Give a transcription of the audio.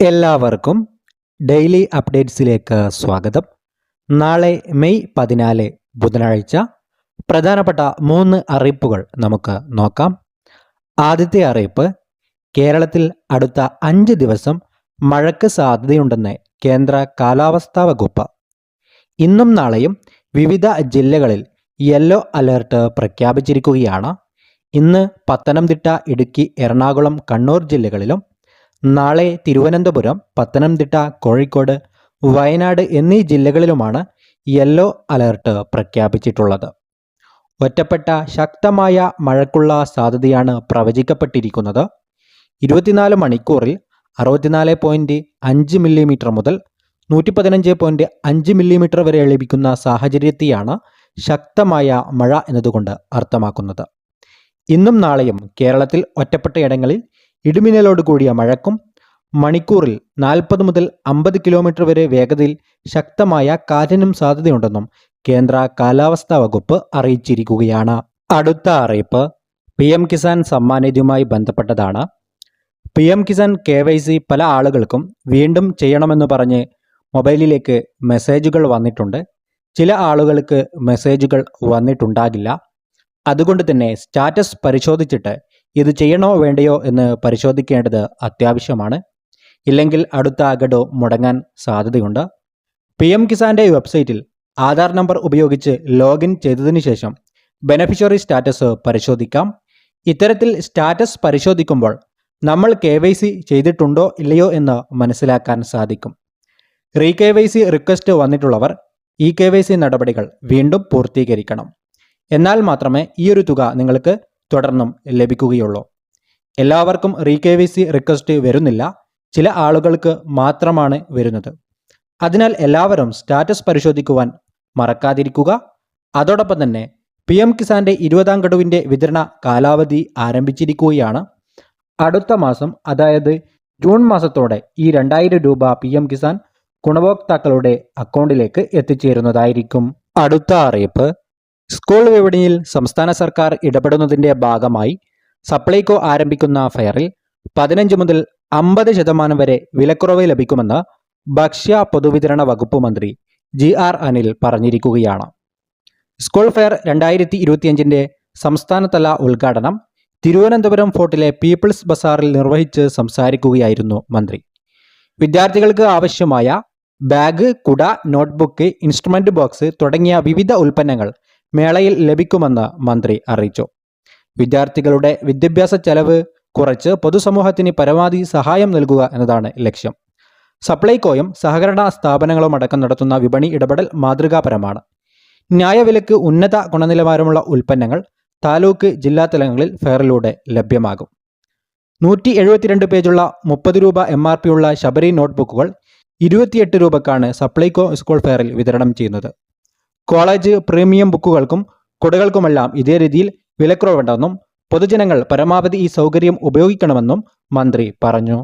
എല്ലാവർക്കും ഡെയിലി അപ്ഡേറ്റ്സിലേക്ക് സ്വാഗതം. നാളെ മെയ് പതിനാല് ബുധനാഴ്ച പ്രധാനപ്പെട്ട മൂന്ന് അറിയിപ്പുകൾ നമുക്ക് നോക്കാം. ആദ്യത്തെ അറിയിപ്പ് കേരളത്തിൽ അടുത്ത അഞ്ച് ദിവസം മഴയ്ക്ക് സാധ്യതയുണ്ടെന്ന് കേന്ദ്ര കാലാവസ്ഥാ വകുപ്പ്. ഇന്നും നാളെയും വിവിധ ജില്ലകളിൽ യെല്ലോ അലേർട്ട് പ്രഖ്യാപിച്ചിരിക്കുകയാണ്. ഇന്ന് പത്തനംതിട്ട ഇടുക്കി എറണാകുളം കണ്ണൂർ ജില്ലകളിലും നാളെ തിരുവനന്തപുരം പത്തനംതിട്ട കോഴിക്കോട് വയനാട് എന്നീ ജില്ലകളിലുമാണ് യെല്ലോ അലർട്ട് പ്രഖ്യാപിച്ചിട്ടുള്ളത്. ഒറ്റപ്പെട്ട ശക്തമായ മഴക്കുള്ള സാധ്യതയാണ് പ്രവചിക്കപ്പെട്ടിരിക്കുന്നത്. ഇരുപത്തിനാല് മണിക്കൂറിൽ അറുപത്തിനാല് പോയിന്റ് അഞ്ച് മില്ലിമീറ്റർ മുതൽ നൂറ്റി പതിനഞ്ച് പോയിന്റ് അഞ്ച് മില്ലിമീറ്റർ വരെ ലഭിക്കുന്ന സാഹചര്യത്തെയാണ് ശക്തമായ മഴ എന്നതുകൊണ്ട് അർത്ഥമാക്കുന്നത്. ഇന്നും നാളെയും കേരളത്തിൽ ഒറ്റപ്പെട്ടയിടങ്ങളിൽ ഇടിമിന്നലോട് കൂടിയ മഴക്കും മണിക്കൂറിൽ നാൽപ്പത് മുതൽ അമ്പത് കിലോമീറ്റർ വരെ വേഗതയിൽ ശക്തമായ കാറ്റിനും സാധ്യതയുണ്ടെന്നും കേന്ദ്ര കാലാവസ്ഥാ വകുപ്പ് അറിയിച്ചിരിക്കുകയാണ്. അടുത്ത അറിയിപ്പ്. പി എം കിസാൻ സമ്മാനിധിയുമായി ബന്ധപ്പെട്ടതാണ്. P M Kisan K Y C പല ആളുകൾക്കും വീണ്ടും ചെയ്യണമെന്ന് പറഞ്ഞ് മൊബൈലിലേക്ക് മെസ്സേജുകൾ വന്നിട്ടുണ്ട്. ചില ആളുകൾക്ക് മെസ്സേജുകൾ വന്നിട്ടുണ്ടാകില്ല. അതുകൊണ്ട് തന്നെ സ്റ്റാറ്റസ് പരിശോധിച്ചിട്ട് ഇത് ചെയ്യണോ വേണ്ടയോ എന്ന് പരിശോധിക്കേണ്ടത് അത്യാവശ്യമാണ്. ഇല്ലെങ്കിൽ അടുത്ത ഗഡു മുടങ്ങാൻ സാധ്യതയുണ്ട്. പി എം കിസാന്റെ വെബ്സൈറ്റിൽ ആധാർ നമ്പർ ഉപയോഗിച്ച് ലോഗിൻ ചെയ്തതിനു ശേഷം ബെനഫിഷ്യറി സ്റ്റാറ്റസ് പരിശോധിക്കാം. ഇത്തരത്തിൽ സ്റ്റാറ്റസ് പരിശോധിക്കുമ്പോൾ നമ്മൾ കെ വൈ സി ചെയ്തിട്ടുണ്ടോ ഇല്ലയോ എന്ന് മനസ്സിലാക്കാൻ സാധിക്കും. Re K Y C request വന്നിട്ടുള്ളവർ ഈ കെ വൈ സി നടപടികൾ വീണ്ടും പൂർത്തീകരിക്കണം. എന്നാൽ മാത്രമേ ഈ ഒരു തുക നിങ്ങൾക്ക് തുടർന്നും ലഭിക്കുകയുള്ളൂ. എല്ലാവർക്കും re K V C request വരുന്നില്ല. ചില ആളുകൾക്ക് മാത്രമാണ് വരുന്നത്. അതിനാൽ എല്ലാവരും സ്റ്റാറ്റസ് പരിശോധിക്കുവാൻ മറക്കാതിരിക്കുക. അതോടൊപ്പം തന്നെ പി എം കിസാന്റെ ഇരുപതാം ഗഡുവിന്റെ വിതരണ കാലാവധി ആരംഭിച്ചിരിക്കുകയാണ്. അടുത്ത മാസം അതായത് ജൂൺ മാസത്തോടെ ഈ രണ്ടായിരം രൂപ പി എം കിസാൻ ഗുണഭോക്താക്കളുടെ അക്കൗണ്ടിലേക്ക് എത്തിച്ചേരുന്നതായിരിക്കും. അടുത്ത അറിയിപ്പ്. സ്കൂൾ വിപണിയിൽ സംസ്ഥാന സർക്കാർ ഇടപെടുന്നതിന്റെ ഭാഗമായി സപ്ലൈകോ ആരംഭിക്കുന്ന ഫെയറിൽ പതിനഞ്ച് മുതൽ അമ്പത് ശതമാനം വരെ വിലക്കുറവ് ലഭിക്കുമെന്ന് ഭക്ഷ്യ പൊതുവിതരണ വകുപ്പ് മന്ത്രി ജി ആർ അനിൽ പറഞ്ഞിരിക്കുകയാണ്. സ്കൂൾ ഫെയർ രണ്ടായിരത്തി ഇരുപത്തിയഞ്ചിന്റെ സംസ്ഥാനതല ഉദ്ഘാടനം തിരുവനന്തപുരം ഫോർട്ടിലെ പീപ്പിൾസ് ബസാറിൽ നിർവഹിച്ച് സംസാരിക്കുകയായിരുന്നു മന്ത്രി. വിദ്യാർത്ഥികൾക്ക് ആവശ്യമായ ബാഗ് കുട നോട്ട്ബുക്ക് ഇൻസ്ട്രുമെന്റ് ബോക്സ് തുടങ്ങിയ വിവിധ ഉൽപ്പന്നങ്ങൾ മേളയിൽ ലഭിക്കുമെന്ന് മന്ത്രി അറിയിച്ചു. വിദ്യാർത്ഥികളുടെ വിദ്യാഭ്യാസ ചെലവ് കുറച്ച് പൊതുസമൂഹത്തിന് പരമാവധി സഹായം നൽകുക എന്നതാണ് ലക്ഷ്യം. സപ്ലൈകോയും സഹകരണ സ്ഥാപനങ്ങളും അടക്കം നടത്തുന്ന വിപണി ഇടപെടൽ മാതൃകാപരമാണ്. ന്യായവിലക്ക് ഉന്നത ഗുണനിലവാരമുള്ള ഉൽപ്പന്നങ്ങൾ താലൂക്ക് ജില്ലാ തലങ്ങളിൽ ഫെയറിലൂടെ ലഭ്യമാകും. നൂറ്റി എഴുപത്തിരണ്ട് പേജുള്ള മുപ്പത് രൂപ എം ആർ പി ഉള്ള ശബരി നോട്ട്ബുക്കുകൾ ഇരുപത്തിയെട്ട് രൂപക്കാണ് സപ്ലൈകോ സ്കൂൾ ഫെയറിൽ വിതരണം ചെയ്യുന്നത്. കോളേജ് പ്രീമിയം ബുക്കുകൾക്കും കുടകൾക്കുമെല്ലാം ഇതേ രീതിയിൽ വിലക്കുറവുണ്ടെന്നും പൊതുജനങ്ങൾ പരമാവധി ഈ സൗകര്യം ഉപയോഗിക്കണമെന്നും മന്ത്രി പറഞ്ഞു.